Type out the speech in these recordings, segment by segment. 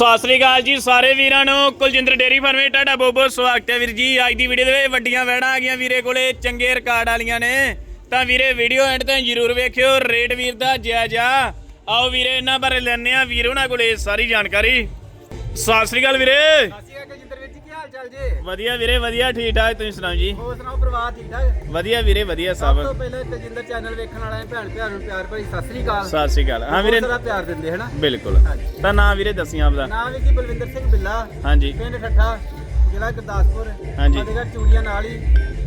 ਸਤਿ ਸ੍ਰੀ ਅਕਾਲ ਜੀ ਸਾਰੇ ਵੀਰਾਂ ਨੂੰ। ਕੁਲਜਿੰਦਰ ਡੇਰੀ ਫਾਰਮੇ ਤੁਹਾਡਾ ਬਹੁਤ ਬਹੁਤ ਸਵਾਗਤ ਹੈ ਵੀਰ ਜੀ। ਅੱਜ ਦੀ ਵੀਡੀਓ ਦੇ ਵਿੱਚ ਵੱਡੀਆਂ ਵੈੜਾਂ ਆ ਗਈਆਂ ਵੀਰੇ ਕੋਲੇ, ਚੰਗੇ ਰਿਕਾਰਡ ਵਾਲੀਆਂ ਨੇ। ਤਾਂ ਵੀਰੇ ਵੀਡੀਓ ਐਂਡ ਤਾਈਂ ਜਰੂਰ ਵੇਖਿਓ ਰੇਟ ਵੀਰ ਦਾ ਜਾਇਜ਼ ਆ। ਆਓ ਵੀਰੇ, ਇਹਨਾਂ ਬਾਰੇ ਲੈਣੇ ਆ ਵੀਰ ਉਹਨਾਂ ਕੋਲੇ ਸਾਰੀ ਜਾਣਕਾਰੀ। ਸਤਿ ਸ੍ਰੀ ਅਕਾਲ ਵੀਰੇ। ਅਸੀਂ ਆ ਕਜਿੰਦਰ ਚਾਲ ਜੀ। ਵਧੀਆ ਵੀਰੇ ਵਧੀਆ ਠੀਕ ਠਾਕ ਤੁਸੀਂ ਸੁਣਾਓ ਜੀ? ਹੋਰ ਸੁਣਾਓ ਪਰਿਵਾਰ ਠੀਕ ਠਾਕ ਵਧੀਆ ਵੀਰੇ ਵਧੀਆ ਸਭ। ਸਭ ਤੋਂ ਪਹਿਲਾਂ ਕਜਿੰਦਰ ਚੈਨਲ ਵੇਖਣ ਵਾਲਿਆਂ ਭੈਣ ਭੈਣ ਨੂੰ ਪਿਆਰ ਭਰੀ ਸਤਿ ਸ੍ਰੀ ਅਕਾਲ। ਸਤਿ ਸ੍ਰੀ ਅਕਾਲ। ਹਾਂ ਵੀਰੇ ਬਹੁਤ ਸਾਰਾ ਪਿਆਰ ਦਿੰਦੇ ਹਨਾ? ਬਿਲਕੁਲ। ਤਾਂ ਨਾਂ ਵੀਰੇ ਦੱਸੀ ਆਪਦਾ ਨਾਮ ਜੀ ਬਲਵਿੰਦਰ ਸਿੰਘ ਬਿੱਲਾ। ਹਾਂਜੀ। ਪਿੰਡ ਠੱਠਾ ਜ਼ਿਲ੍ਹਾ ਗੁਰਦਾਸਪੁਰ। ਹਾਂਜੀ। ਫਤਿਹਗੜ੍ਹ ਚੂੜੀਆਂ ਨਾਲ ਹੀ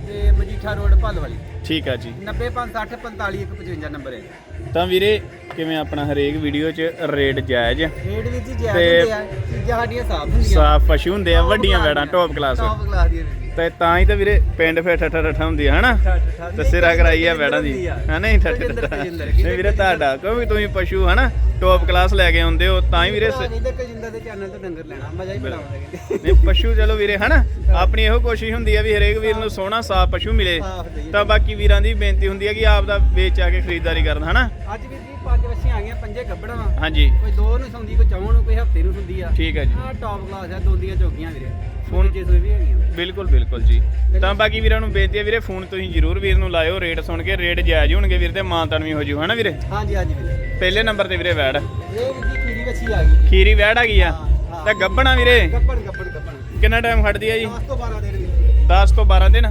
ਤੇ ਮਜੀਠਾ ਰੋਡ ਭੱਲ ਵਾਲੀ। ਠੀਕ ਆ ਜੀ। 90560 45 155 ਨੰਬਰ ਹੈ। ਤਾਂ ਵੀਰੇ ਕਿਵੇਂ ਆਪਣਾ ਹਰੇਕ ਵੀਡੀਓ 'ਚ ਰੇਟ ਜਾਇਜ਼? ਰੇਟ ਵੀ ਜੀ ਤੇ- ਜਾਇਜ਼ ਹੁੰਦੇ ਆ ਚੀਜ਼ਾਂ ਸਾਡੀਆਂ ਸਾਫ਼ ਹੁੰਦੀਆਂ। ਸਾਫ਼ ਪਸ਼ੂ ਹੁੰਦੇ ਆ ਵੱਡੀਆਂ ਵੈੜਾਂ ਟੌਪ ਕਲਾਸ ਟੌਪ ਕਲਾਸ ਦੀਆਂ ਤੇ ਤਾਂ ਹੀ ਤਾਂ ਵੀਰੇ ਪਿੰਡ ਫੇ ਠੱਠਾ ਠੱਠਾ ਹੁੰਦੀ ਆ ਹਨਾ? ਠੱਠਾ ਤੇ ਸਿਰਾ ਕਰਾਈ ਆ ਵੈੜਾਂ ਦੀ। ਆ। ਹਾਂ ਨਹੀਂ ਠੱਠਾ ਕਜਿੰਦਰ, ਠੱਠਾ। ਨਹੀਂ ਵੀਰੇ ਤੁਹਾਡਾ ਕਿਉਂਕਿ ਤੁਸੀਂ ਪਸ਼ੂ ਹਨਾ? ਟੌਪ ਕਲਾਸ ਲੈ ਕੇ ਆਉਂਦੇ ਹੋ ਤਾਂ ਹੀ ਵੀਰੇ ਸ- ਨਹੀਂ ਤੇ ਕਜਿੰਦਰ ਦੇ ਚੈਨਲ ਤੋਂ ਡੰਗਰ ਲੈਣਾ ਮਜ਼ਾ ਹੀ ਬੜਾ ਆਉਂਦਾ ਕਹਿੰਦੇ ਨਹੀਂ ਪਸ਼ੂ ਚਲੋ ਵੀਰੇ ਹਨਾ? ਆਪਣੀ ਇਹੋ ਕੋਸ਼ਿਸ਼ ਹੁੰਦੀ ਆ ਵੀ ਹਰੇਕ ਵੀਰ ਨੂੰ ਸੋਹਣਾ ਸਾਫ਼ ਪਸ਼ੂ ਮਿਲੇ। ਸਾਫ਼। ਤਾਂ ਬਾਕੀ ਵੀਰਾਂ ਦੀ ਬੇਨਤੀ ਹੁੰਦੀ ਹੈ ਕਿ ਆਪ ਦਾ ਵੇਚ ਆ ਕੇ ਖਰੀਦਦਾਰੀ ਕਰਨ ਹਨਾ? ਅੱਜ ਵੀ ਜੀ ਪੰਜ ਵੱਛੀਆਂ ਆ ਗਈਆਂ ਪੰਜੇ ਗੱਬੜਾਂ ਵਾ ਹਾਂਜੀ। ਕੋਈ ਦੋ ਨੂੰ ਸੌਂਦੀ ਕੋਈ ਚੌਂ ਨੂੰ ਕੋਈ ਹਫ਼ਤੇ ਨੂੰ ਸੌਂਦੀ ਆ। ਠੀਕ ਹੈ ਜੀ। ਆ ਟੌਪ ਕਲਾਸ ਆ ਦੋਂਦੀਆਂ ਚੌਕੀਆਂ ਵੀਰੇ। ਫੋਨ- ਜੇ ਸੋਈ ਵੀ ਹੈਗੀਆਂ ਬਿਲਕੁਲ ਬਿਲਕੁਲ ਜੀ। ਤਾਂ ਬਾਕੀ ਵੀਰਾਂ ਨੂੰ ਬੇਨਤੀ ਹੈ ਵੀਰੇ ਫੋਨ ਤੁਸੀਂ ਜ਼ਰੂਰ ਵੀਰ ਨੂੰ ਲਾਇਓ ਰੇਟ ਸੁਣ ਕੇ ਰੇਟ ਜਾਇਜ਼ ਹੋਣਗੇ ਵੀਰ ਤੇ ਮਾਨਤਾਨ ਵੀ ਹੋ ਜੂ ਹਨਾ ਵੀਰੇ? ਹਾਂਜੀ ਹਾਂਜੀ ਵੀਰੇ। ਪਹਿਲੇ ਨੰਬਰ ਤੇ ਵੀਰੇ ਵੈੜ। ਇਹ ਵੀ ਜੀ ਖੀਰੀ ਵੱਛੀ ਆ ਗਈ। ਖੀਰੀ ਵੈੜ ਆ ਗਈ ਆ। ਤਾਂ ਗੱਬਣਾ ਵੀਰੇ? ਗੱਬੜ ਗੱਬੜ ਗੱਬੜ ਕਿੰਨਾ ਟਾਈਮ ਖੜਦੀ ਆ ਜੀ? 10 ਤੋਂ 12 ਦਿਨ। ਵੀਰੇ 10 ਤੋਂ 12 ਦਿਨ 10 ਤੋਂ 12 ਦਿਨ?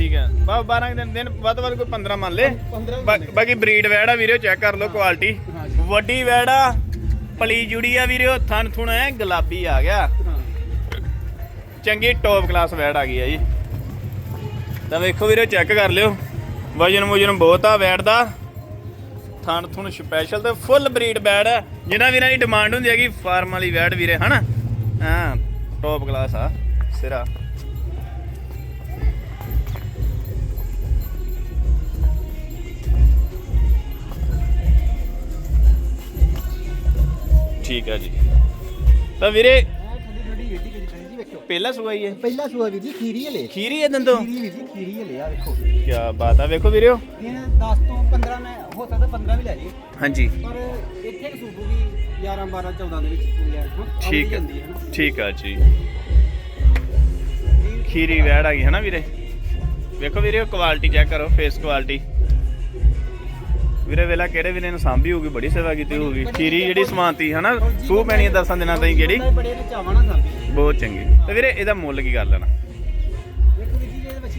ਠੀਕ ਹੈ। ਬਾ 12 ਦਿਨ ਦਿਨ ਵੱਧ ਵੱਧ ਕੋਈ 15 ਮੰਨ ਲੈ। 15 ਬਾ- ਬਾਕੀ ਬਰੀਡ ਵੈੜ ਵੀਰੇ ਚੈੱਕ ਕਰ ਲਓ ਕੁਆਲਿਟੀ ਵੱਡੀ ਵੈੜ ਪਲੀ ਜੁੜੀ ਆ ਵੀਰੇ ਥਣ ਥੁਣ ਐ ਗੁਲਾਬੀ ਆ ਗਿਆ। ਚੰਗੀ ਟੌਪ ਕਲਾਸ ਵੈੜ ਆ ਗਈ ਆ ਜੀ। ਤਾਂ ਵੇਖੋ ਵੀਰੇ ਚੈੱਕ ਕਰ ਲਿਓ। ਵਜਨ ਵਜਨ ਬਹੁਤ ਆ ਵੈੜ ਦਾ। ਥਣ ਥੁਣ ਸਪੈਸ਼ਲ ਤੇ ਫੁੱਲ ਬਰੀਡ ਵੈੜ ਆ। ਜਿਨ੍ਹਾਂ ਵੀਰਾਂ ਦੀ ਡਿਮਾਂਡ ਹੁੰਦੀ ਹੈਗੀ ਫਾਰਮ ਵਾਲੀ ਵੈੜ ਵੀਰੇ ਹਨਾ? ਹਾਂ ਟੌਪ ਕਲਾਸ ਆ ਸਿਰਾ। ਠੀਕ ਆ ਜੀ। ਤਾਂ ਵੀਰੇ ਪਹਿਲਾ ਸੁਆਈ ਹੈ ਪਹਿਲਾ ਸੂਆ ਵੀਰ ਜੀ ਖੀਰੀ ਹਲੇ। ਖੀਰੀ ਹੈ ਦੰਦੋ? ਖੀਰੀ ਵੀਰ ਜੀ ਖੀਰੀ ਹਲੇ ਆ ਵੇਖੋ। ਕੀ ਬਾਤ ਆ ਵੇਖੋ ਵੀਰਿਓ। ਇਹ 10 ਤੋਂ 15 ਮੈਂ ਹੋ ਸਕਦਾ 15 ਵੀ ਲੈ ਜੀ ਹਾਂਜੀ। ਪਰ ਇੱਥੇ ਸੂਬੂ ਵੀ 11 12 14 ਦੇ ਵਿੱਚ ਆਉਂਦੀ ਠੀਕ ਹੈ। ਠੀਕ ਆ ਜੀ। ਖੀਰੀ ਵੈੜ ਆ ਗਈ ਹੈ ਨਾ ਵੀਰੇ? ਵੇਖੋ ਵੀਰੇ ਕੁਆਲਿਟੀ ਚੈੱਕ ਕਰੋ ਫੇਸ ਕੁਆਲਿਟੀ ਵੀਰੇ ਵੇਲਾ ਕਿਹੜੇ ਵੀਰੇ ਨੂੰ ਸਾਂਭੀ ਹੋਊਗੀ ਬੜੀ ਸੇਵਾ ਕੀਤੀ ਹੋਊਗੀ। ਖੀਰੀ ਜਿਹੜੀ ਸਮਾਨਤੀ ਹੈ ਨਾ ਸੂਹ ਪੈਣੀ ਹੈ ਦਸਾਂ ਦਿਨਾਂ ਤਾਈਂ ਜਿਹੜੀ। ਬੜੇ ਸਾਂਭੀ ਬਹੁਤ ਚੰਗੀ। ਤੇ ਵੀਰੇ ਇਹਦਾ ਮੁੱਲ ਕੀ ਕਰ ਲੈਣਾ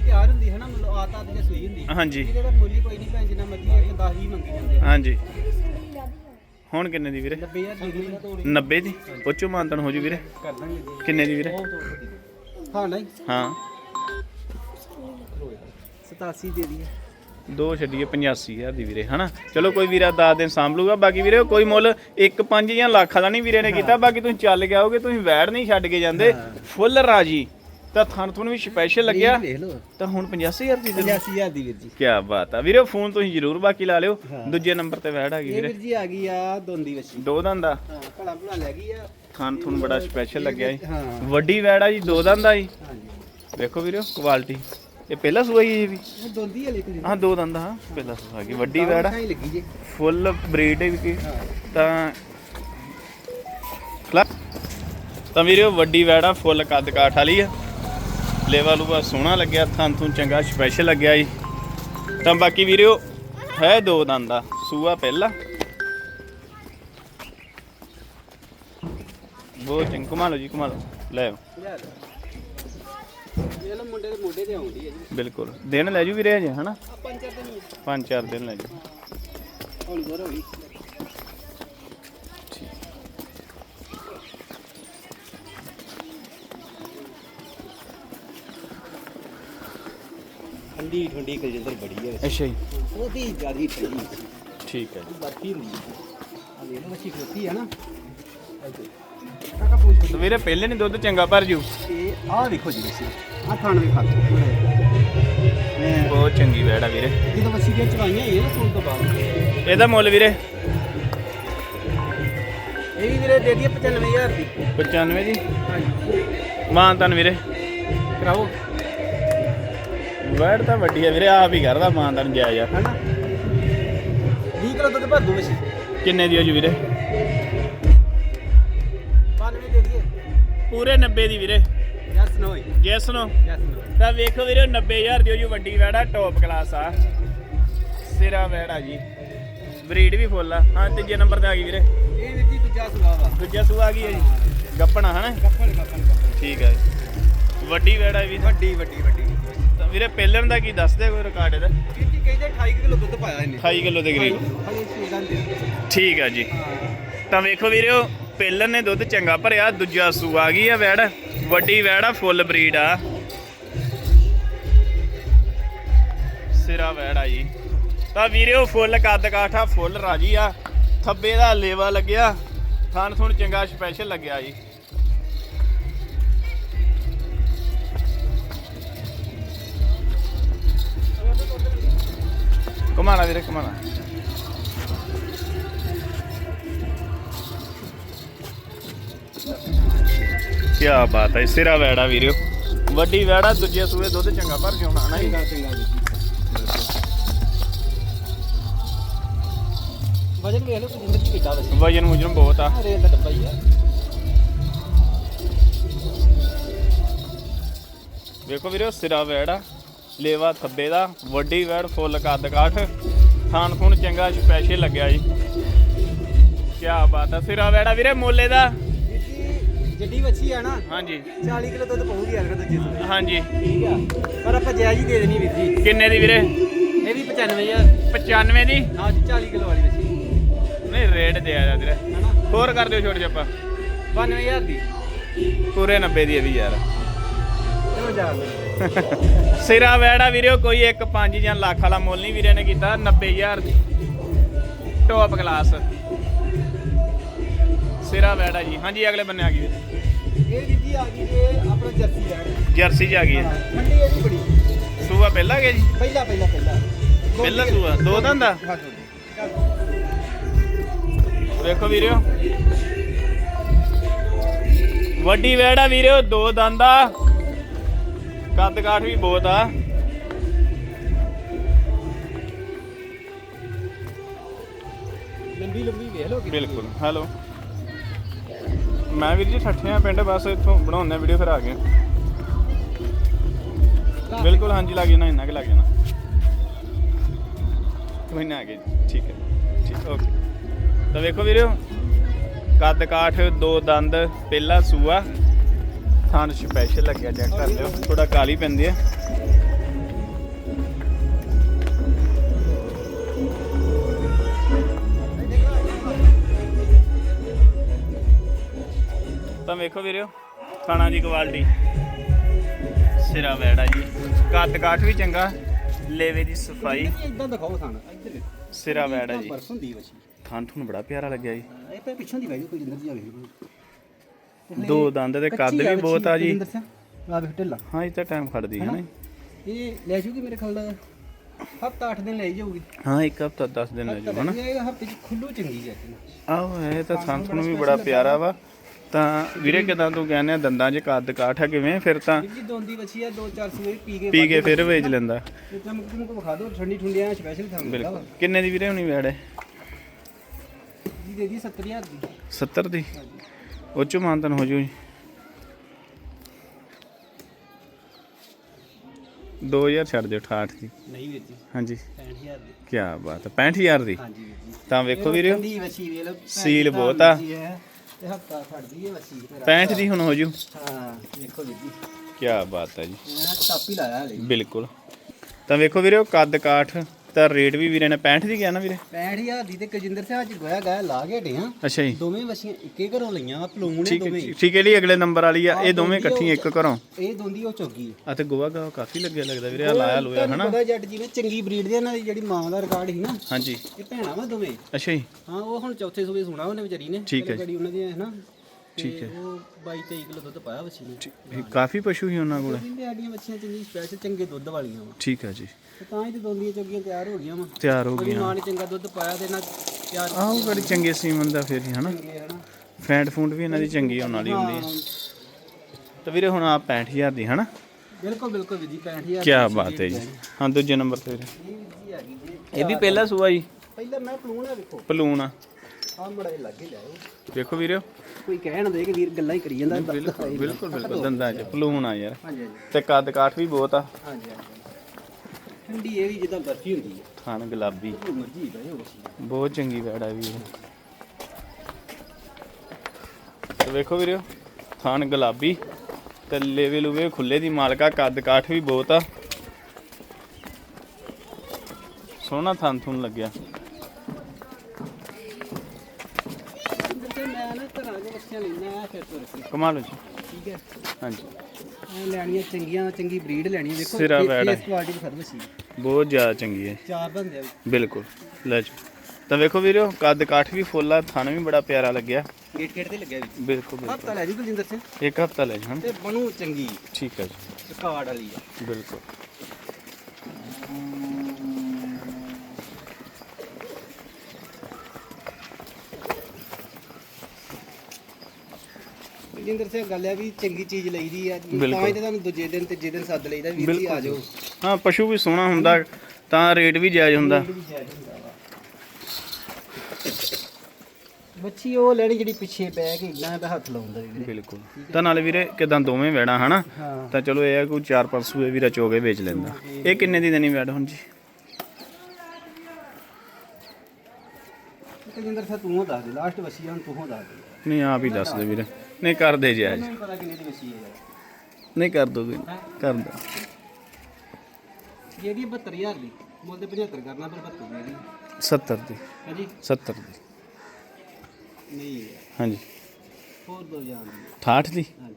ਤਿਆਰ ਹੁੰਦੀ ਹੈ ਨਾ ਮਤਲਬ ਆਤਾ ਤੇ ਸੂਈ ਹੁੰਦੀ ਹਾਂਜੀ। ਇਹਦੇ ਦਾ ਮੁੱਲ ਹੀ ਕੋਈ ਨਹੀਂ ਭੈਣ ਜਿੰਨਾ ਮਰਜ਼ੀ ਹੈ 10 20 ਮੰਗੀ ਜਾਂਦੇ ਆ। ਹਾਂਜੀ। ਹੁਣ ਕਿੰਨੇ ਦੀ ਵੀਰੇ? 90000 ਦੇ ਦੀ 90 ਦੀ? ਉੱਚੋ ਮਾਨਤਨ ਹੋ ਜੂ ਵੀਰੇ। ਕਰ ਦਾਂਗੇ ਜੀ। ਕਿੰਨੇ ਦੀ ਵੀਰੇ? ਹਾਂ ਨਹੀਂ। ਹਾਂ। 87 ਦੇ ਦੀ ਦੋ ਛੱਡੀਏ 85000 ਦੀ ਵੀਰੇ ਹਨਾ? ਚਲੋ ਕੋਈ ਵੀਰਾ 10 ਦਿਨ ਸਾਂਭ ਲੂਗਾ ਬਾਕੀ ਵੀਰੇ ਕੋਈ ਮੁੱਲ 1 5 ਜਾਂ ਲੱਖਾਂ ਦਾ ਨਹੀਂ ਵੀਰੇ ਨੇ ਕੀਤਾ। ਬਾਕੀ ਤੁਸੀਂ ਚੱਲ ਕੇ ਆਓਗੇ ਤੁਸੀਂ ਵੈੜ ਨਹੀਂ ਛੱਡ ਕੇ ਜਾਂਦੇ। ਫੁੱਲ ਰਾਜੀ। ਤਾਂ ਥਣ ਤੁਹਾਨੂੰ ਵੀ ਸਪੈਸ਼ਲ ਲੱਗਿਆ। ਤਾਂ ਹੁਣ 85000 ਦੀ ਦੇ 85000 ਦੀ ਵੀਰ ਜੀ। ਕੀ ਬਾਤ ਆ। ਵੀਰੇ ਫੋਨ ਤੁਸੀਂ ਜ਼ਰੂਰ ਬਾਕੀ ਲਾ ਲਿਓ। ਦੂਜੇ ਨੰਬਰ ਤੇ ਵੈੜ ਆ ਗਈ ਵੀਰੇ। ਵੀਰ ਜੀ ਆ ਗਈ ਆ ਦੋਂਦੀ ਵੱਛੀ। ਦੋ ਦੰਦ ਹਾਂ ਭਲਾ ਭਲਾ ਲੈ ਗਈ ਆ। ਥਣ ਤੁਹਾਨੂੰ ਬੜਾ ਸਪੈਸ਼ਲ ਲੱਗਿਆ ਜੀ। ਵੱਡੀ ਵੈੜ ਆ ਜੀ ਦੋ ਦੰਦ ਜੀ। ਵੇਖੋ ਵੀਰੇ ਕੁਆਲਿਟੀ ਇਹ ਪਹਿਲਾ ਸੂਆ ਹੀ ਇਹ ਵੀ? ਦੋਂਦੀ ਹੈ ਲੇਕਿਨ ਹਾਂ ਦੋ ਦੰਦ ਹਾਂ ਪਹਿਲਾ ਸੂਆ ਗਈ ਵੱਡੀ ਵੈੜ ਆ। ਹੀ ਲੱਗੀ ਜੀ। ਫੁੱਲ ਬਰੀਡ ਵੀ ਹਾਂ। ਤਾਂ ਖਲਾ ਤਾਂ ਵੀਰੇ ਉਹ ਵੱਡੀ ਵੈੜਾ ਫੁੱਲ ਕੱਦ ਕਾਠ ਵਾਲੀ ਆ। ਲੇਵਾ ਲੂਆ ਸੋਹਣਾ ਲੱਗਿਆ ਥਾਂ ਥੂ ਚੰਗਾ ਸਪੈਸ਼ਲ ਲੱਗਿਆ ਜੀ। ਤਾਂ ਬਾਕੀ ਵੀਰਿਓ ਹੈ ਦੋ ਦੰਦ ਸੂਆ ਪਹਿਲਾ। ਬਹੁਤ ਚੰਗ ਲਓ ਜੀ ਘੁਮਾ ਲਓ। ਲੈ ਆਓ। ਇਹ ਲੋ ਮੁੰਡੇ ਦੇ ਮੋਢੇ ਤੇ ਆਉਂਦੀ ਹੈ ਜੀ। ਬਿਲਕੁਲ। ਦਿਨ ਲੈ ਜੂ ਵੀਰੇ ਹਜੇ ਹਨਾ? ਆ ਪੰਜ ਚਾਰ ਦਿਨ ਪੰਜ ਚਾਰ ਦਿਨ ਲੈ ਜੂ। ਹੌਲੀ ਗੋਰ ਹੋਈ ਠੰਡੀ ਠੰਡੀ ਕਲਜੰਦਰ ਬੜੀ ਹੈ ਅੱਛਾ ਜੀ। ਉਹਦੀ ਜਿਆਦੀ ਠੰਡੀ ਠੀਕ ਹੈ ਜੀ। ਬਰਫੀ ਹੁੰਦੀ ਹੈ। ਆ ਵੇਖ ਲਓ ਮੱਛੀ ਖੋਤੀ ਹੈ ਨਾ। ਪੁੱਛ ਤਾਂ ਵੀਰੇ ਪਹਿਲੇ ਨਹੀਂ ਦੁੱਧ ਚੰਗਾ ਭਰ ਜੂ। ਇਹ ਆਹ ਵੇਖੋ ਜੀ ਮੱਛੀ ਆ ਥਾਣ ਵੇਖਾ ਮੈਂ ਬਹੁਤ ਚੰਗੀ ਵੈੜ ਆ ਵੀਰੇ। ਜਦੋਂ ਮੱਛੀ ਦੀਆਂ ਚਵਾਈਆਂ ਹੀ ਨਾ ਸੂਣ ਤੋਂ ਬਾਅਦ। ਇਹਦਾ ਮੁੱਲ ਵੀਰੇ। ਇਹ ਵੀ ਵੀਰੇ ਦੇ ਦਈਏ 95000 ਦੀ। 95 ਜੀ। ਹਾਂਜੀ। ਮਾਨ ਤਨ ਵੀਰੇ। ਕਰਾਓ। ਵੈੜ ਤਾਂ ਵੱਡੀ ਆ ਵੀਰੇ ਆਪ ਹੀ ਕਰਦਾ ਮਾਨ ਤਨ ਜਾਇਜ਼ ਆ। ਹੈਨਾ? 20 ਕਿਲੋ ਦੁੱਧ ਭਰ ਦੋ ਮੱਛੀ ਕਿੰਨੇ ਦੀ ਹੋ ਜੂ ਵੀਰੇ? ਪੂਰੇ 90 ਦੀ ਵੀਰੇ। ਯੈਸ ਨੋ ਯੈਸ ਨੋ ਤਾਂ ਵੇਖੋ ਵੀਰੇ 90000 ਦੀ ਉਹ ਜੀ ਵੱਡੀ ਵੈੜ ਟੌਪ ਕਲਾਸ ਆ। ਸਿਰਾ ਵੈੜ ਜੀ। ਬਰੀਡ ਵੀ ਫੁੱਲ ਆ। ਹਾਂ ਤੀਜੇ ਨੰਬਰ ਤੇ ਆ ਗਈ ਵੀਰੇ। ਇਹ ਵੀਰ ਜੀ ਦੂਜਾ ਸੁਭਾਅ ਵਾ। ਦੂਜਾ ਸੂਆ ਆ ਗਈ ਹੈ ਜੀ। ਗੱਪਣਾ ਹਨਾ? ਗੱਪਣ ਗੱਪਣ ਠੀਕ ਹੈ। ਵੱਡੀ ਵੈੜ ਵੀ। ਵੱਡੀ ਵੱਡੀ ਵੱਡੀ। ਤਾਂ ਵੀਰੇ ਪਹਿਲਣ ਦਾ ਕੀ ਦੱਸਦੇ ਕੋਈ ਰਿਕਾਰਡ ਇਹਦਾ? ਵੀਰ ਜੀ ਕਹਿੰਦੇ 28 ਕਿਲੋ ਦੁੱਧ ਪਾਇਆ ਇਹਨੇ। 28 ਕਿਲੋ ਦੇ ਕਰੀਬ। ਠੀਕ ਆ ਜੀ। ਤਾਂ ਵੇਖੋ ਵੀਰਿਓ ਪਹਿਲਣ ਨੇ ਦੁੱਧ ਚੰਗਾ ਭਰਿਆ, ਦੂਜਾ ਸੂ ਆ ਗਈ ਆ ਵੈੜ। ਵੱਡੀ ਵੈੜ ਆ, ਫੁੱਲ ਬਰੀਡ ਆ। ਸਿਰਾ ਵੈੜ ਆ ਜੀ। ਤਾਂ ਵੀਰਿਓ ਫੁੱਲ ਕੱਦ ਕਾਠਾ ਫੁੱਲ ਰਾਜੀ ਆ। ਥੱਬੇ ਦਾ ਲੇਵਾ ਲੱਗਿਆ। ਥਣ ਥੁਣ ਚੰਗਾ ਸਪੈਸ਼ਲ ਲੱਗਿਆ ਜੀ। ਕਮਾਣਾ ਵੀਰੇ ਕਮਾਣਾ ਕੀ ਬਾਤ ਹੈ ਸਿਰਾ ਵੈੜਾ ਵੀਰਿਓ ਵੱਡੀ ਵੈੜਾ ਦੂਜੇ ਸੂਏ ਦੁੱਧ ਚੰਗਾ ਭਰ ਕੇ ਆਉਣਾ ਨਾ ਜੀ। ਜੀ। ਵਜਨ ਵੇਖ ਲਓ ਕੁਝ ਇੰਦਰ ਕਿੱਡਾ ਵਜਨ। ਵਜਨ ਮੁਜਨ ਬਹੁਤ ਆ। ਰੇਲ ਦਾ ਡੱਬਾ ਹੀ ਆ। ਵੇਖੋ ਵੀਰਿਓ ਸਿਰਾ ਵੈੜਾ ਲੇਵਾ ਥੱਬੇ ਦਾ ਵੱਡੀ ਵੈੜ ਫੁੱਲ ਕੱਦ ਕਾਠ। ਥਾਨ ਥੂਣ ਚੰਗਾ ਸਪੈਸ਼ਲ ਲੱਗਿਆ ਜੀ। ਕੀ ਬਾਤ ਆ ਸਿਰਾ ਵੈੜਾ ਵੀਰੇ ਮੋਲੇ ਦਾ। ਵੀਰ ਜੀ ਜੱਡੀ ਵੱਛੀ ਆ ਨਾ ਹਾਂਜੀ। 40 ਕਿਲੋ ਦੁੱਧ ਪਊਗੀ ਯਾਰ ਦੂਜੇ ਸੂਏ ਹਾਂਜੀ। ਠੀਕ ਆ। ਪਰ ਆਪਾਂ ਜਾਇਜ਼ ਹੀ ਦੇ ਦੇਣੀ ਵੀਰ ਜੀ। ਕਿੰਨੇ ਦੀ ਵੀਰੇ? ਇਹ ਵੀ 95000 95 ਦੀ? ਹਾਂ ਜੀ 40 ਕਿਲੋ ਵਾਲੀ ਵੱਛੀ। ਨਹੀਂ ਰੇਟ ਦੇ ਆ ਵੀਰੇ ਹੈਨਾ? ਹੋਰ ਕਰ ਦਿਓ ਛੋਟ ਜੱਪਾ 92000 ਦੀ। ਪੂਰੇ 90 ਦੀ ਇਹ ਵੀ ਯਾਰ। ਜਾ ਸਿਰਾ ਵੈੜਾ ਵੀਰਿਓ ਕੋਈ ਇੱਕ 5 ਜਾਂ ਲੱਖ ਵਾਲਾ ਮੁੱਲ ਨਹੀਂ ਵੀਰੇ ਨੇ ਕੀਤਾ 90000 ਦੀ। ਟੌਪ ਕਲਾਸ ਸਿਰਾ ਵੈੜਾ ਜੀ। ਹਾਂਜੀ ਅਗਲੇ ਬੰਨੇ ਆ ਗਈ ਵੀਰੇ। ਇਹ ਵੀਰ ਜੀ ਆ ਗਈ ਇਹ ਆਪਣਾ ਜਰਸੀ ਲੈਣ ਜਰਸੀ ਚ ਆ ਗਈ ਹੈ। ਠੰਡੀ ਇਹਦੀ ਬੜੀ। ਸੂਆ ਪਹਿਲਾ ਗਿਆ ਜੀ? ਪਹਿਲਾ ਪਹਿਲਾ ਪਹਿਲਾ। ਪਹਿਲਾ ਸੂਆ। ਦੋ ਦੰਦ ਆ ਹਾਂ ਦੋ ਵੇਖੋ ਵੀਰਿਓ ਵੱਡੀ ਵੈੜਾ ਵੀਰਿਓ ਦੋ ਦੰਦ ਆ ਕੱਦ ਕਾਠ ਵੀ ਬਹੁਤ ਆ। ਲੰਬੀ ਲੰਬੀ ਵੇਖ ਲਓ ਬਿਲਕੁਲ ਹੈਲੋ। ਮੈਂ ਵੀਰ ਜੀ ਠੱਠਿਆਂ ਪਿੰਡ ਬਸ ਇੱਥੋਂ ਬਣਾਉਂਦੇ ਵੀਡੀਓ ਫਿਰ ਆ ਗਏ। ਬਿਲਕੁਲ ਹਾਂਜੀ ਲੱਗ ਜਾਣਾ ਇੰਨਾ ਕਿ ਲੱਗ ਜਾਣਾ। ਕੋਈ ਨਾ ਆ ਗਏ ਜੀ, ਠੀਕ ਹੈ ਠੀਕ ਓਕੇ। ਤਾਂ ਵੇਖੋ ਵੀਰਿਓ ਕੱਦ ਕਾਠ ਦੋ ਦੰਦ ਪਹਿਲਾ ਸੂਆ। ਥਾਨ ਸਪੈਸ਼ਲ ਲੱਗਿਆ ਚੈੱਕ ਕਰ ਲਿਓ ਥੋੜਾ ਕਾਲੀ ਪੈਂਦੀ ਹੈ। ਤਾਂ ਵੇਖੋ ਵੀਰਿਓ ਖਾਣਾ ਦੀ ਕੁਆਲਿਟੀ ਸਿਰਾ ਵੈੜਾ ਜੀ। ਕੱਦ ਕਾਠ ਵੀ ਚੰਗਾ ਲੇਵੇ ਦੀ ਸਫ਼ਾਈ। ਇਦਾਂ ਦਿਖਾਓ ਸਾਨੂੰ ਇੱਧਰ। ਸਿਰਾ ਵੈੜਾ ਜੀ। ਪਰਸੋਂ ਦੀ ਵਛੀ ਥਾਨ ਤੁਹਾਨੂੰ ਬੜਾ ਪਿਆਰਾ ਲੱਗਿਆ ਜੀ। ਇਹ ਪਿੱਛੋਂ ਦੀ ਵੈਜੂ ਕੋਈ ਜਿੰਦਰ ਜੀ ਆ ਵੇਖੋ ਦੋ ਦੰਦ ਤੇ ਕੱਦ ਵੀ ਬਹੁਤ ਆ ਜੀ। ਆ ਵੇਖ ਢਿੱਲਾ। ਹਾਂ ਇਹ ਤਾਂ ਟਾਈਮ ਖੜਦੀ ਹੈ ਨਾ ਇਹ ਲੈ ਜੂਗੀ ਮੇਰੇ ਖਿਆਲ ਹਫਤਾ 8 ਦਿਨ ਲੈ ਜਾਊਗੀ। ਹਾਂ ਇੱਕ ਹਫਤਾ 10 ਦਿਨ ਲੈ ਹਨਾ ਇਹ ਹਫ਼ਤੇ ਚ ਖੁੱਲੂ ਚੰਗੀ ਹੈ ਆਹੋ ਇਹ ਤਾਂ ਥਾਨ ਤੁਹਾਨੂੰ ਵੀ ਬੜਾ ਪਿਆਰਾ ਵਾ। ਤਾਂ ਵੀਰੇ ਕਿਦਾਂ ਤੂੰ ਕਹਿੰਦੇ ਆ ਦੰਦਾਂ 'ਚ ਕੱਦ ਕਾਠ ਆ ਕਿਵੇਂ? ਫਿਰ ਤਾਂ ਜੀ ਦੋਂਦੀ ਵਛੀ ਆ ਦੋ ਚਾਰ ਸੂਏ ਪੀ ਕੇ ਪੀ ਕੇ ਫਿਰ ਵੇਚ ਲੈਂਦਾ। ਤੇ ਚਮਕ ਚਮਕ ਵਿਖਾ ਦਿਓ ਠੰਡੀ ਠੰਡੀਆਂ ਸਪੈਸ਼ਲ ਖਾਂਦਾ ਬਿਲਕੁਲ। ਕਿੰਨੇ ਦੀ ਵੀਰੇ ਹੁਣੀ ਵੈੜ? ਹੈ ਜੀ ਦੇ ਦੀ 70000 ਦੀ। 70 ਦੀ? ਉਹ ਚੋਂ ਮਾਨਤਨ ਹੋ ਜੂ ਜੀ 2000 ਛੱਡ ਦਿਓ 68 ਦੀ ਨਹੀਂ ਵੀਰ ਜੀ ਹਾਂਜੀ। 65000 ਦੀ। ਕੀ ਬਾਤ ਹੈ 65000 ਦੀ? ਹਾਂਜੀ ਵੀਰ ਜੀ। ਤਾਂ ਵੇਖੋ ਵੀਰੇ ਸੀਲ ਬਹੁਤ ਆ। ਤੇ ਹਫਤਾ 65 ਦੀ ਹੁਣ ਹੋ ਜੂ। ਹਾਂ ਵੀਰ ਜੀ। ਕੀ ਬਾਤ ਹੈ ਜੀ। ਮੈਂ ਟਾਪੀ ਲਾਇਆ ਹਲੇ। ਬਿਲਕੁਲ। ਤਾਂ ਵੇਖੋ ਵੀਰੇ ਕੱਦ ਕਾਠ ਤਾਂ ਰੇਟ ਵੀ ਵੀਰੇ ਨੇ 65 ਦੀ ਗਿਆ ਨਾ ਵੀਰੇ? 65000 ਦੀ ਤੇ ਕਜਿੰਦਰ ਸਿੰਘ ਅੱਜ ਗੋਇਆ ਗਾਇਆ ਲਾ ਕੇ ਹਟੇ ਆ। ਅੱਛਾ ਜੀ। ਦੋਵੇਂ ਵਛੀਆਂ ਇੱਕੇ ਘਰੋਂ ਲਈਆਂ ਪਲੂਣ ਨੇ ਠੀਕ ਦੋਵੇਂ। ਹੈ ਠੀਕ ਹੈ ਜੀ ਅਗਲੇ ਨੰਬਰ ਵਾਲੀ ਆ ਇਹ ਦੋਵੇਂ ਇਕੱਠੀਆਂ ਇੱਕ ਘਰੋਂ। ਇਹ ਦੋਂਦੀ ਉਹ ਚੋਗੀ ਆ। ਤੇ ਗੋਆ ਗਾਵਾ ਕਾਫੀ ਲੱਗਿਆ ਲੱਗਦਾ ਵੀਰੇ ਆ ਲਾਇਆ ਲੋਇਆ ਹਨਾ? ਪਤਾ ਜੱਟ ਜਿਵੇਂ ਚੰਗੀ ਬਰੀਡ ਦੇ ਇਹਨਾਂ ਦੀ ਜਿਹੜੀ ਮਾਂ ਦਾ ਰਿਕਾਰਡ ਸੀ ਨਾ ਹਾਂਜੀ। ਇਹ ਭੈਣਾ ਵਾ ਦੋਵੇਂ। ਅੱਛਾ ਜੀ। ਹਾਂ ਉਹ ਹੁਣ ਚੌਥੇ ਸੂਬੇ ਸੁਣਾ ਉਹਨੇ ਵਿਚਾਰੀ ਨੇ ਠੀਕ ਹੈ ਗੜੀ ਉਹਨਾਂ ਦੀ ਹੈ ਨਾ ਠੀਕ ਤੇ ਉਹ 22 23 ਕਿਲੋ ਦੁੱਧ ਪਾਇਆ ਵਛੀ ਨੇ। ਇਹ ਕਾਫੀ ਪਸ਼ੂ ਹੀ ਉਹਨਾਂ ਕੋਲ? ਕਹਿੰਦੇ ਸਾਡੀਆਂ ਬੱਚੀਆਂ ਚੰਗੀ ਸਪੈਸ਼ਲ ਚੰਗੇ ਦੁੱਧ ਵਾਲੀਆਂ ਵਾ। ਠੀਕ ਹੈ ਜੀ। ਤੇ ਤਾਂ ਹੀ ਤੇ ਦੋਂਦੀਆਂ ਚੋਗੀਆਂ ਤਿਆਰ ਹੋ ਗਈਆਂ ਵਾ। ਤਿਆਰ ਹੋ ਗਈਆਂ। ਮਾਂ ਨੇ ਚੰਗਾ ਦੁੱਧ ਪਾਇਆ ਤੇ ਨਾ ਤਿਆਰ ਆਹ ਉਹ ਬੜੀ ਚੰਗੇ ਸੀਮਨ ਦਾ ਫਿਰ ਹੀ ਹਨਾ? ਫੈਂਟ ਫੂੰਟ ਵੀ ਇਹਨਾਂ ਦੀ ਚੰਗੀ ਆਉਣ ਵਾਲੀ ਹੁੰਦੀ ਹੈ। ਹਾਂ, ਤਾਂ ਵੀਰੇ ਹੁਣ ਆ 65000 ਦੀ ਹਨਾ? ਬਿਲਕੁਲ ਬਿਲਕੁਲ ਵੀਰ ਜੀ 65000 ਕੀ ਬਾਤ ਹੈ ਜੀ। ਹਾਂ। ਦੂਜੇ ਨੰਬਰ ਤੇ ਵੀਰੇ। ਇਹ ਵੀ ਪਹਿਲਾ ਸੂਆ ਜੀ? ਪਹਿਲਾਂ ਮੈਂ ਪਲੂਣ ਆ ਵੇਖੋ। ਪਲੂਣ ਆ। ਆ ਮੜਾ ਲੱਗੇ ਜਾਓ ਵੇਖੋ ਵੀਰੋ। ਕੋਈ ਕਹਿਣ ਦੇ ਕਿ ਵੀਰ ਗੱਲਾਂ ਹੀ ਕਰੀ ਜਾਂਦਾ ਬਿਲਕੁਲ ਬਿਲਕੁਲ ਬਿਲਕੁਲ ਦੰਦਾਂ 'ਚ ਪਲੂਣ ਆ ਯਾਰ। ਹਾਂਜੀ ਤੇ ਕੱਦ ਕਾਠ ਵੀ ਬਹੁਤ ਆ। ਹਾਂਜੀ ਹਾਂਜੀ। ਠੰਡੀ ਇਹ ਵੀ ਜਿੱਦਾਂ ਬਰਫੀ ਹੁੰਦੀ ਹੈ ਥਣ ਗੁਲਾਬੀ। ਉਹ ਮਰਜ਼ੀ ਬਹਿ ਬਹੁਤ ਚੰਗੀ ਵੈੜ ਆ ਵੀ ਇਹ। ਤੇ ਵੇਖੋ ਵੀਰੋ ਥਣ ਗੁਲਾਬੀ ਤੇ ਲੇਵੇ ਲੂਵੇ ਖੁੱਲੇ ਦੀ ਮਾਲਕਾ ਕੱਦ ਕਾਠ ਵੀ ਬਹੁਤ ਆ। ਸੋਹਣਾ ਥਣ ਥੁਣ ਲੱਗਿਆ ਤੇ ਮੈਂ ਨਾ ਘਰਾਂ ਦੇ ਬੱਚਿਆਂ ਲੈਣਾ ਫਿਰ ਤੁਰ ਕੇ ਕਮਾਲ ਹੋ ਜੀ। ਠੀਕ ਹੈ। ਹਾਂਜੀ। ਐ ਲੈਣੀਆਂ ਚੰਗੀਆਂ ਚੰਗੀ ਬਰੀਡ ਲੈਣੀ ਦੇਖੋ ਸਿਰਾ ਵੈੜ ਹੈ। ਇਸ ਕੁਆਲਿਟੀ ਦੀ ਸਰਵਿਸ ਸੀ ਬਹੁਤ ਜ਼ਿਆਦਾ ਚੰਗੀ ਹੈ। ਚਾਰ ਬੰਦੇ ਆ। ਬਿਲਕੁਲ। ਲੈ ਜੀ। ਤਾਂ ਵੇਖੋ ਵੀਰੋ ਕੱਦ ਕਾਠ ਵੀ ਫੁੱਲ ਆ ਥਣ ਵੀ ਬੜਾ ਪਿਆਰਾ ਲੱਗਿਆ। ਗੇਟ ਗੇਟ ਤੇ ਲੱਗਿਆ ਬਿਲਕੁਲ ਬਿਲਕੁਲ। ਹਫਤਾ ਲੈ ਜੀ ਬਲਜਿੰਦਰ ਸਿੰਘ। ਇੱਕ ਹਫਤਾ ਲੈ ਜਾਣ ਤੇ ਬਣੂ ਚੰਗੀ। ਠੀਕ ਹੈ ਜੀ। ਰਿਕਾਰਡ ਵਾਲੀ ਆ। ਬਿਲਕੁਲ। ਬਲਜਿੰਦਰ ਸਿੰਘ ਗੱਲ ਆ ਵੀ ਚੰਗੀ ਚੀਜ਼ ਲਈਦੀ ਆ। ਤਾਂ ਬਿਲਕੁਲ। ਹੀ ਤੇ ਤੁਹਾਨੂੰ ਦੂਜੇ ਦਿਨ ਤੀਜੇ ਦਿਨ ਸੱਦ ਲਈਦਾ ਵੀਰ ਜੀ ਆ ਜਾਓ। ਹਾਂ ਪਸ਼ੂ ਵੀ ਸੋਹਣਾ ਹੁੰਦਾ ਤਾਂ ਰੇਟ ਵੀ ਜਾਇਜ਼ ਹੁੰਦਾ। ਬੱਚੀ ਉਹ ਲੈਣੀ ਜਿਹੜੀ ਪਿੱਛੇ ਪੈ ਕੇ ਇਦਾਂ ਦਾ ਹੱਥ ਲਾਉਂਦਾ ਵੀਰੇ। ਬਿਲਕੁਲ। ਤਾਂ ਨਾਲੇ ਵੀਰੇ ਕਿਦਾਂ ਦੋਵੇਂ ਵੈੜਾਂ ਹਨਾ? ਹਾਂ। ਤਾਂ ਚਲੋ ਇਹ ਆ ਕੋਈ 4-5 ਸੂਏ ਵੀ ਰਚੋਗੇ ਵੇਚ ਲੈਂਦਾ। ਇਹ ਕਿੰਨੇ ਦੀ ਦੇਣੀ ਵੈੜ ਹੁਣ ਜੀ? ਬਲਜਿੰਦਰ ਸਿੰਘ ਤੂੰ ਦੱਸ ਦੇ ਲਾਸਟ ਹੁਣ ਤੂੰ ਦੱਸ ਦੇ। ਨਹੀਂ ਆਪ ਹੀ ਦੱਸ ਦੇ ਵੀਰੇ। ਨਹੀਂ ਕਰ ਦੇ ਪਤਾ ਕਿੰਨੇ ਦੀ ਵਸੀ ਹੈ। ਨਹੀਂ ਕਰ ਦੋਗੇ। ਕਰ ਦੋ। ਜਿਹੜੀ 72000 ਦੀ ਬੋਲਦੇ 75 ਕਰਨਾ ਪਰ 72 ਦੀ ਇਹਦੀ 70 ਦੀ। ਹਾਂਜੀ। 70 ਦੀ। ਨਹੀਂ ਹਾਂਜੀ। ਹੋਰ ਦੋ ਦੀ। 68 ਦੀ? ਹਾਂਜੀ।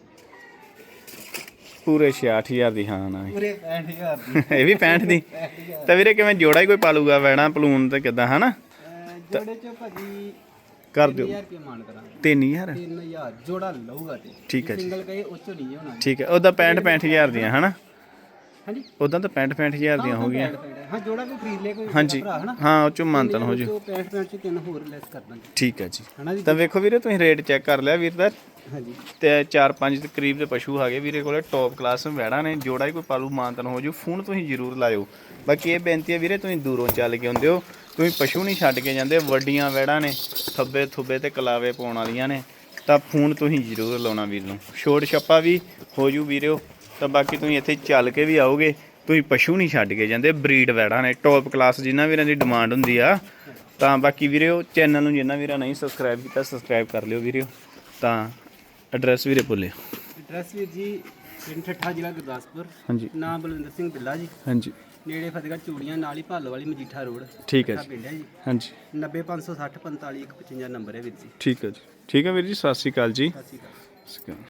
ਪੂਰੇ 66000 ਦੀ ਹਾਂ ਨਾ। ਪੂਰੇ 65000 ਦੀ। ਇਹ ਵੀ 65 ਦੀ? 65000 ਤਾਂ ਵੀਰੇ ਕਿਵੇਂ ਜੋੜਾ ਹੀ ਕੋਈ ਪਾਲੂਗਾ ਵੈਣਾ ਪਲੂਨ ਤੇ ਕਿਦਾਂ ਹਨਾ? ਅਹ ਜੋੜੇ ਚ ਭਾਜੀ ਕਰ ਦਿਓ। 3000 ਰੁਪਏ ਮਾਨ ਕਰਾਂਗੇ। 3000 3000 ਜੋੜਾ ਲਊਗਾ ਤੇ। ਠੀਕ ਹੈ ਜੀ। ਸਿੰਗਲ ਕਹੇ ਉਹ ਚੋਂ ਨਹੀਂ ਹੋਣਾ ਠੀਕ ਹੈ ਉਹਦਾ 65 65000 ਦੀਆਂ ਹਨਾ? ਹਾਂਜੀ। ਉਦਾਂ ਤਾਂ 65 65000 ਦੀਆਂ ਹੋ ਗਈਆਂ ਹਾਂ ਜੋੜਾ ਕੋਈ ਖਰੀਦ ਲੇ ਕੋਈ ਹਾਂਜੀ। ਹਾਂ ਉਹ ਚੋਂ ਮੰਤਨ ਹੋ ਜੂ। 65 65 ਚ ਤਿੰਨ ਹੋਰ ਲੈਸ ਕਰ ਦਾਂਗੇ ਠੀਕ ਹੈ ਜੀ। ਹਨਾ ਜੀ? ਤਾਂ ਵੇਖੋ ਵੀਰੇ ਤੁਸੀਂ ਰੇਟ ਚੈੱਕ ਕਰ ਲਿਆ ਵੀਰ ਦਾ। ਹਾਂਜੀ। ਤੇ 4-5 ਦੇ ਕਰੀਬ ਦੇ ਪਸ਼ੂ ਹੈਗੇ ਵੀਰੇ ਕੋਲੇ ਟੌਪ ਕਲਾਸ ਵੈੜਾ ਨੇ, ਜੋੜਾ ਹੀ ਕੋਈ ਪਾਲੂ ਮਾਨਤਨ ਹੋ ਜੂ, ਫੋਨ ਤੁਸੀਂ ਜ਼ਰੂਰ ਲਾਇਓ। ਬਾਕੀ ਇਹ ਬੇਨਤੀ ਹੈ ਵੀਰੇ, ਤੁਸੀਂ ਦੂਰੋਂ ਚੱਲ ਕੇ ਆਉਂਦੇ ਹੋ, ਤੁਸੀਂ ਪਸ਼ੂ ਨਹੀਂ ਛੱਡ ਕੇ ਜਾਂਦੇ, ਵੱਡੀਆਂ ਵੈੜਾਂ ਨੇ, ਥੱਬੇ ਥੁੱਬੇ ਤੇ ਕਲਾਵੇ ਪਾਉਣ ਵਾਲੀਆਂ ਨੇ, ਤਾਂ ਫੋਨ ਤੁਸੀਂ ਜ਼ਰੂਰ ਲਾਉਣਾ ਵੀਰ ਨੂੰ। ਛੋਟ ਛੱਪਾ ਵੀ ਹੋ ਜੂ ਵੀਰਿਓ ਤਾਂ ਬਾਕੀ ਤੁਸੀਂ ਇੱਥੇ ਚੱਲ ਕੇ ਵੀ ਆਓਗੇ, ਤੁਸੀਂ ਪਸ਼ੂ ਨਹੀਂ ਛੱਡ ਕੇ ਜਾਂਦੇ, ਬਰੀਡ ਵੈੜਾਂ ਨੇ ਟੌਪ ਕਲਾਸ ਜਿਨ੍ਹਾਂ ਵੀਰਾਂ ਦੀ ਡਿਮਾਂਡ ਹੁੰਦੀ ਆ, ਤਾਂ ਬਾਕੀ ਵੀਰਿਓ ਚੈਨਲ ਨੂੰ ਜਿਨ੍ਹਾਂ ਵੀਰਾਂ ਨਹੀਂ ਸਬਸਕ੍ਰਾਈਬ ਕੀਤਾ ਸਬਸਕ੍ਰਾਈਬ ਕਰ ਲਿਓ ਵੀਰਿਓ ਤਾਂ ਐਡਰੈਸ ਵੀਰੇ ਭੁੱਲਿਓ ਐਡਰੈਸ ਵੀਰ ਜੀ ਪਿੰਡ ਠੱਠਾ ਜ਼ਿਲ੍ਹਾ ਗੁਰਦਾਸਪੁਰ। ਹਾਂਜੀ। ਨਾਮ ਬਲਵਿੰਦਰ ਸਿੰਘ ਬਿੱਲਾ ਜੀ। ਹਾਂਜੀ। ਨੇੜੇ ਫਤਿਹਗੜ੍ਹ ਚੂੜੀਆਂ ਨਾਲ ਹੀ ਭਾਲੋ ਵਾਲੀ ਮਜੀਠਾ ਰੋਡ। ਠੀਕ ਹੈ ਜੀ ਪਿੰਡ ਹੈ ਜੀ। ਹਾਂਜੀ। 90560 45 155 ਨੰਬਰ ਹੈ ਵੀਰ ਜੀ। ਠੀਕ ਹੈ ਜੀ। ਠੀਕ ਹੈ ਵੀਰ ਜੀ ਸਤਿ ਸ਼੍ਰੀ ਅਕਾਲ ਜੀ। ਸਤਿ ਸ਼੍ਰੀ ਅਕਾਲ। ਸਤਿ ਸ਼੍ਰੀ ਅਕਾਲ।